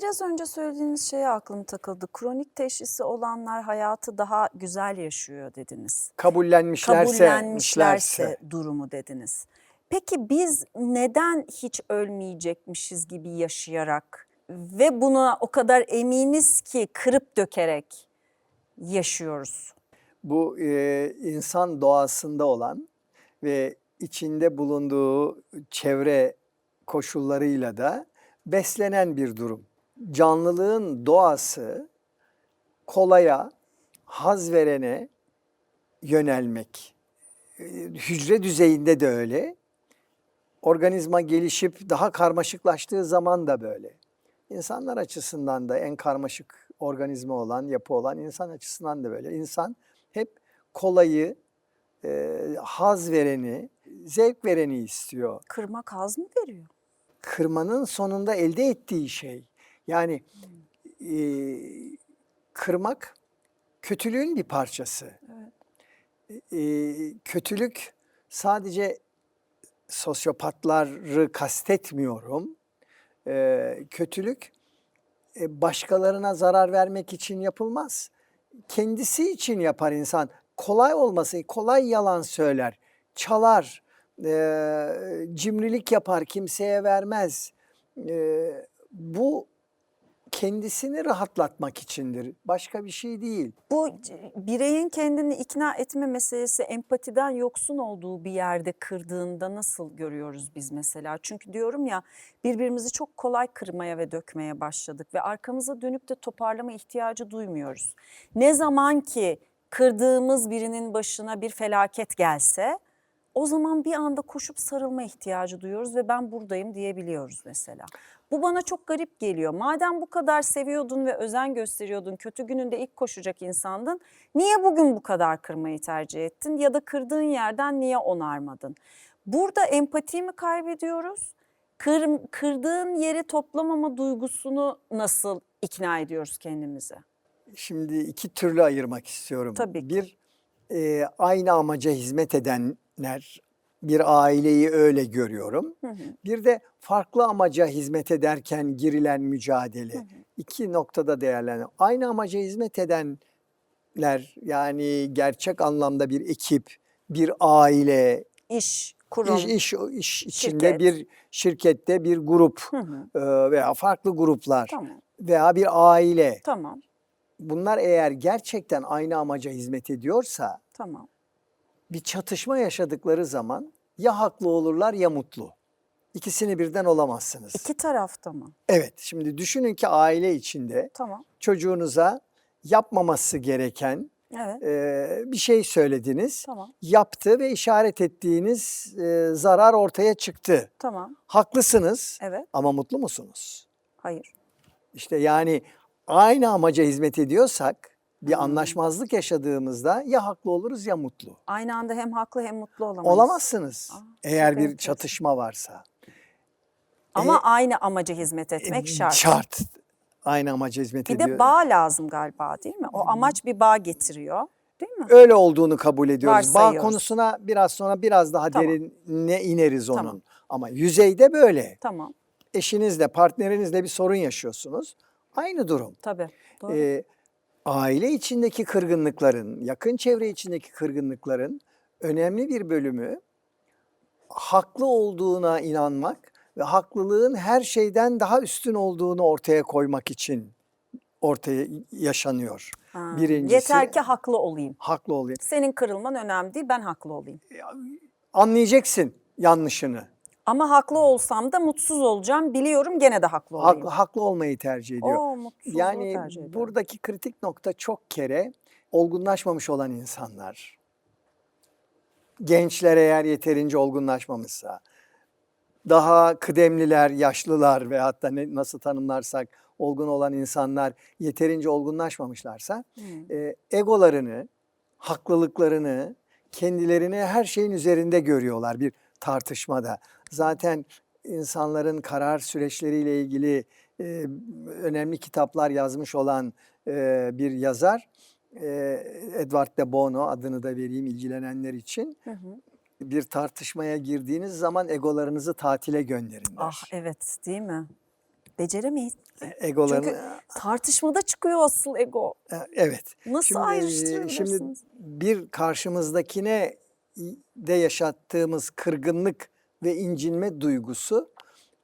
Biraz önce söylediğiniz şeye aklım takıldı. Kronik teşhisi olanlar hayatı daha güzel yaşıyor dediniz. Kabullenmişlerse, Kabullenmişlerse mişlerse. durumu dediniz. Peki biz neden hiç ölmeyecekmişiz gibi yaşayarak ve buna o kadar eminiz ki kırıp dökerek yaşıyoruz? Bu e, insan doğasında olan ve içinde bulunduğu çevre koşullarıyla da beslenen bir durum. Canlılığın doğası kolaya, haz verene yönelmek. E, Hücre düzeyinde de öyle. Organizma gelişip daha karmaşıklaştığı zaman da böyle. İnsanlar açısından da en karmaşık organizma olan, yapı olan insan açısından da böyle. İnsan hep kolayı, e, haz vereni, zevk vereni istiyor. Kırmak haz mı veriyor? Kırmanın sonunda elde ettiği şey. Yani e, kırmak kötülüğün bir parçası. E, kötülük sadece sosyopatları kastetmiyorum. E, kötülük e, başkalarına zarar vermek için yapılmaz. Kendisi için yapar insan. Kolay olması, kolay yalan söyler, çalar, e, cimrilik yapar, kimseye vermez. E, bu kendisini rahatlatmak içindir. Başka bir şey değil. Bu bireyin kendini ikna etme meselesi empatiden yoksun olduğu bir yerde kırdığında nasıl görüyoruz biz mesela? Çünkü diyorum ya birbirimizi çok kolay kırmaya ve dökmeye başladık ve arkamıza dönüp de toparlama ihtiyacı duymuyoruz. Ne zaman ki kırdığımız birinin başına bir felaket gelse o zaman bir anda koşup sarılma ihtiyacı duyuyoruz ve ben buradayım diyebiliyoruz mesela. Bu bana çok garip geliyor. Madem bu kadar seviyordun ve özen gösteriyordun, kötü gününde ilk koşacak insandın, niye bugün bu kadar kırmayı tercih ettin ya da kırdığın yerden niye onarmadın? Burada empatiyi mi kaybediyoruz? Kır, kırdığın yeri toplamama duygusunu nasıl ikna ediyoruz kendimize? Şimdi iki türlü ayırmak istiyorum. Tabii ki. Bir e, aynı amaca hizmet edenler, bir aileyi öyle görüyorum. Bir de farklı amaca hizmet ederken girilen mücadele. İki noktada değerlenen. Aynı amaca hizmet edenler yani gerçek anlamda bir ekip, bir aile, İş, kurum. iş, iş, iş içinde şirket. bir şirkette bir grup Hı hı, e, veya farklı gruplar Tamam, veya bir aile. tamam, Bunlar eğer gerçekten aynı amaca hizmet ediyorsa tamam. Bir çatışma yaşadıkları zaman ya haklı olurlar ya mutlu. İkisini birden olamazsınız. İki tarafta mı? Evet, şimdi düşünün ki aile içinde Tamam, çocuğunuza yapmaması gereken evet, e, bir şey söylediniz. tamam, Yaptı ve işaret ettiğiniz e, zarar ortaya çıktı. tamam, Haklısınız evet, ama mutlu musunuz? hayır. İşte yani aynı amaca hizmet ediyorsak bir anlaşmazlık yaşadığımızda ya haklı oluruz ya mutlu. Aynı anda hem haklı hem mutlu olamayız. Olamazsınız Aa, eğer bir enteresan. çatışma varsa. Ama E, aynı amaca hizmet etmek E, şart. Şart. Aynı amaca hizmet Bir ediyor. de bağ lazım galiba değil mi? O amaç bir bağ getiriyor değil mi? Öyle olduğunu kabul ediyoruz. Bağ Varsayıyoruz. konusuna biraz sonra biraz daha Tamam. derine ineriz onun. Tamam. Ama yüzeyde böyle. Tamam Eşinizle, partnerinizle bir sorun yaşıyorsunuz. Aynı durum. tabii. Doğru. Ee, aile içindeki kırgınlıkların, yakın çevre içindeki kırgınlıkların önemli bir bölümü haklı olduğuna inanmak ve haklılığın her şeyden daha üstün olduğunu ortaya koymak için ortaya yaşanıyor. Ha, birincisi- Yeter ki haklı olayım. Haklı olayım. Senin kırılman önemli değil ben haklı olayım. Anlayacaksın yanlışını. Ama haklı olsam da mutsuz olacağım biliyorum gene de haklı olayım. Haklı, haklı olmayı tercih ediyor. Oo, mutsuzluğu Yani tercih ediyorum. buradaki kritik nokta çok kere olgunlaşmamış olan insanlar. Gençler eğer yeterince olgunlaşmamışsa, daha kıdemliler, yaşlılar ve hatta ne, nasıl tanımlarsak olgun olan insanlar yeterince olgunlaşmamışlarsa e, egolarını, haklılıklarını, kendilerini her şeyin üzerinde görüyorlar bir tartışmada. Zaten insanların karar süreçleriyle ilgili e, önemli kitaplar yazmış olan e, bir yazar e, Edward de Bono adını da vereyim ilgilenenler için. Hı hı. Bir tartışmaya girdiğiniz zaman egolarınızı tatile gönderin der. Ah evet değil mi? beceremeyiz. Egoların Çünkü tartışmada çıkıyor asıl ego. E, evet. Nasıl Şimdi, e, ayrıştırabilirsiniz? Şimdi bir karşımızdakine de yaşattığımız kırgınlık ve incinme duygusu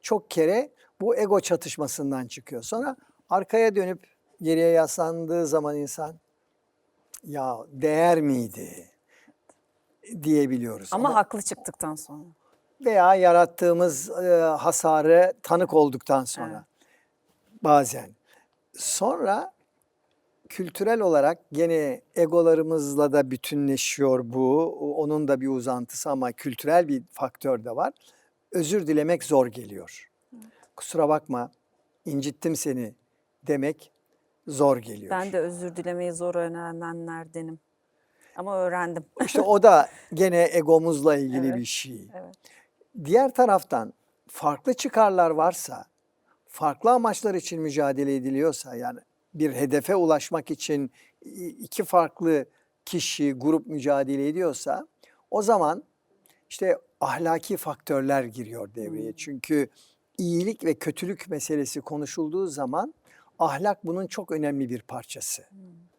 çok kere bu ego çatışmasından çıkıyor. Sonra arkaya dönüp geriye yaslandığı zaman insan ya değer miydi diyebiliyoruz. Ama Ama- haklı çıktıktan sonra. veya yarattığımız e, hasarı tanık olduktan sonra bazen. Sonra kültürel olarak gene egolarımızla da bütünleşiyor bu. Onun da bir uzantısı ama kültürel bir faktör de var. Özür dilemek zor geliyor. Kusura bakma, incittim seni demek zor geliyor. Ben de özür dilemeyi zor öğrenenlerdenim. Ama öğrendim. İşte o da gene egomuzla ilgili Evet, bir şey. evet. Diğer taraftan farklı çıkarlar varsa, farklı amaçlar için mücadele ediliyorsa yani bir hedefe ulaşmak için iki farklı kişi, grup mücadele ediyorsa o zaman işte ahlaki faktörler giriyor devreye. Çünkü iyilik ve kötülük meselesi konuşulduğu zaman ahlak bunun çok önemli bir parçası.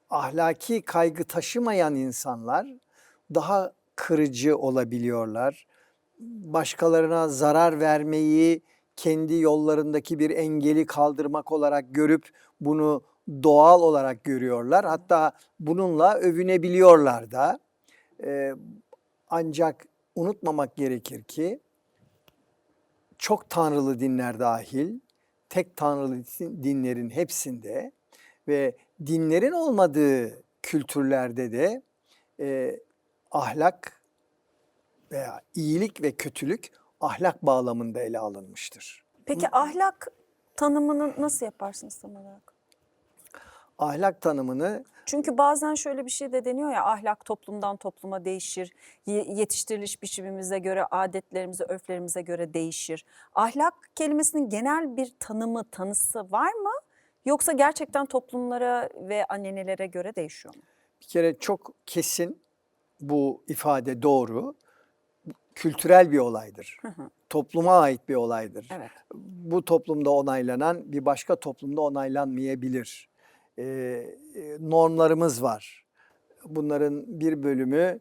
Ahlaki kaygı taşımayan insanlar daha kırıcı olabiliyorlar. Başkalarına zarar vermeyi kendi yollarındaki bir engeli kaldırmak olarak görüp bunu doğal olarak görüyorlar. Hatta bununla övünebiliyorlar da. Ee, ancak unutmamak gerekir ki çok tanrılı dinler dahil tek tanrılı din- dinlerin hepsinde ve dinlerin olmadığı kültürlerde de e, ahlak veya iyilik ve kötülük ahlak bağlamında ele alınmıştır. Peki ahlak tanımını nasıl yaparsınız tam olarak? Ahlak tanımını Çünkü bazen şöyle bir şey de deniyor ya ahlak toplumdan topluma değişir. Ye- Yetiştiriliş biçimimize göre, adetlerimize, örflerimize göre değişir. Ahlak kelimesinin genel bir tanımı, tanısı var mı? Yoksa gerçekten toplumlara ve annelere göre değişiyor mu? bir kere çok kesin bu ifade doğru. Kültürel bir olaydır. Topluma ait bir olaydır. Evet. bu toplumda onaylanan bir başka toplumda onaylanmayabilir. Ee, e, normlarımız var. Bunların bir bölümü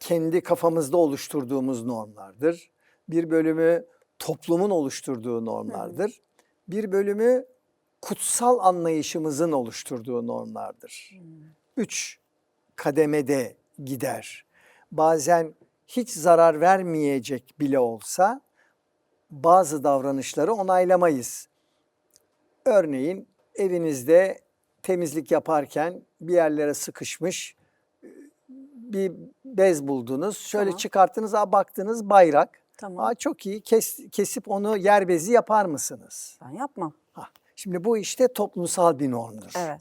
kendi kafamızda oluşturduğumuz normlardır. Bir bölümü toplumun oluşturduğu normlardır. Bir bölümü kutsal anlayışımızın oluşturduğu normlardır. Üç kademede gider. Bazen hiç zarar vermeyecek bile olsa bazı davranışları onaylamayız. Örneğin evinizde temizlik yaparken bir yerlere sıkışmış e, bir bez buldunuz. Şöyle Tamam. çıkarttınız, aa, baktınız bayrak. Tamam. Aa, çok iyi kes, kesip onu yer bezi yapar mısınız? Ben yapmam. Hah, Şimdi bu işte toplumsal bir normdur. Evet.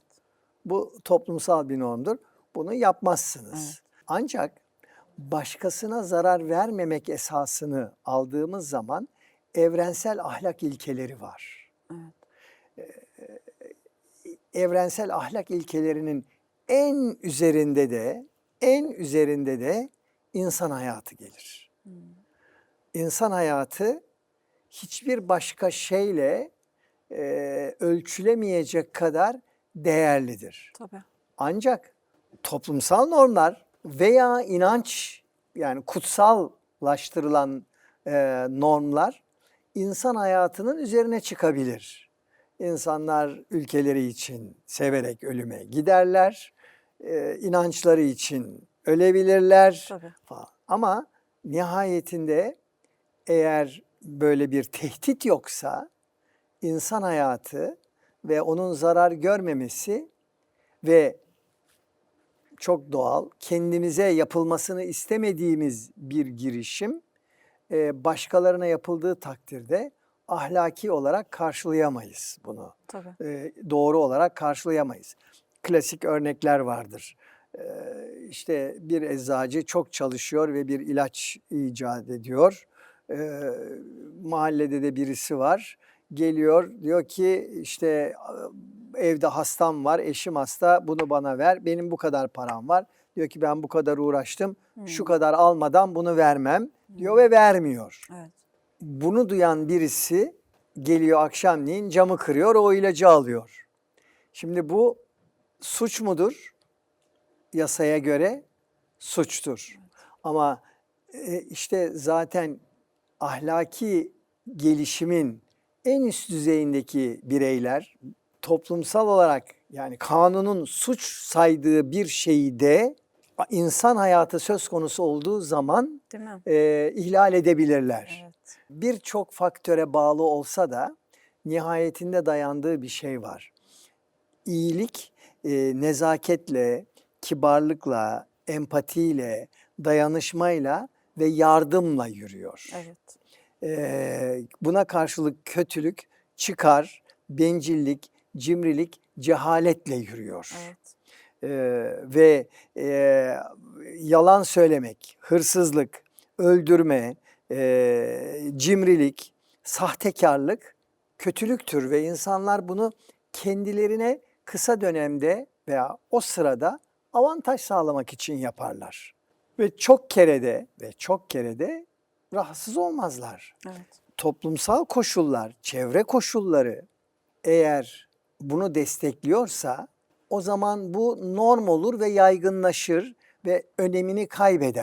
Bu toplumsal bir normdur. Bunu yapmazsınız. Evet. Ancak başkasına zarar vermemek esasını aldığımız zaman evrensel ahlak ilkeleri var. Evet. Evrensel ahlak ilkelerinin en üzerinde de en üzerinde de insan hayatı gelir. İnsan hayatı hiçbir başka şeyle e, ölçülemeyecek kadar değerlidir. Tabii. Ancak toplumsal normlar veya inanç yani kutsallaştırılan e, normlar insan hayatının üzerine çıkabilir. İnsanlar ülkeleri için severek ölüme giderler. E, inançları için ölebilirler Tabii. falan. Ama nihayetinde eğer böyle bir tehdit yoksa insan hayatı ve onun zarar görmemesi ve çok doğal kendimize yapılmasını istemediğimiz bir girişim başkalarına yapıldığı takdirde ahlaki olarak karşılayamayız bunu. Tabii. E, doğru olarak karşılayamayız. Klasik örnekler vardır. E, işte bir eczacı çok çalışıyor ve bir ilaç icat ediyor. E, mahallede de birisi var. Geliyor diyor ki işte evde hastam var, eşim hasta bunu bana ver. Benim bu kadar param var. Diyor ki ben bu kadar uğraştım. Şu kadar almadan bunu vermem diyor ve vermiyor Evet. Bunu duyan birisi geliyor akşamleyin camı kırıyor o ilacı alıyor. Şimdi bu suç mudur? Yasaya göre suçtur. Ama e, işte zaten ahlaki gelişimin en üst düzeyindeki bireyler toplumsal olarak yani kanunun suç saydığı bir şeyi de insan hayatı söz konusu olduğu zaman e, ihlal edebilirler. Evet. Birçok faktöre bağlı olsa da nihayetinde dayandığı bir şey var. İyilik e, nezaketle, kibarlıkla, empatiyle, dayanışmayla ve yardımla yürüyor. Evet. Ee, buna karşılık kötülük, çıkar, bencillik, cimrilik, cehaletle yürüyor. Evet. Ee, ve e, yalan söylemek, hırsızlık, öldürme, e, cimrilik, sahtekarlık kötülüktür ve insanlar bunu kendilerine kısa dönemde veya o sırada avantaj sağlamak için yaparlar. Ve çok kerede ve çok kerede rahatsız olmazlar. Evet. Toplumsal koşullar, çevre koşulları eğer bunu destekliyorsa o zaman bu norm olur ve yaygınlaşır ve önemini kaybeder.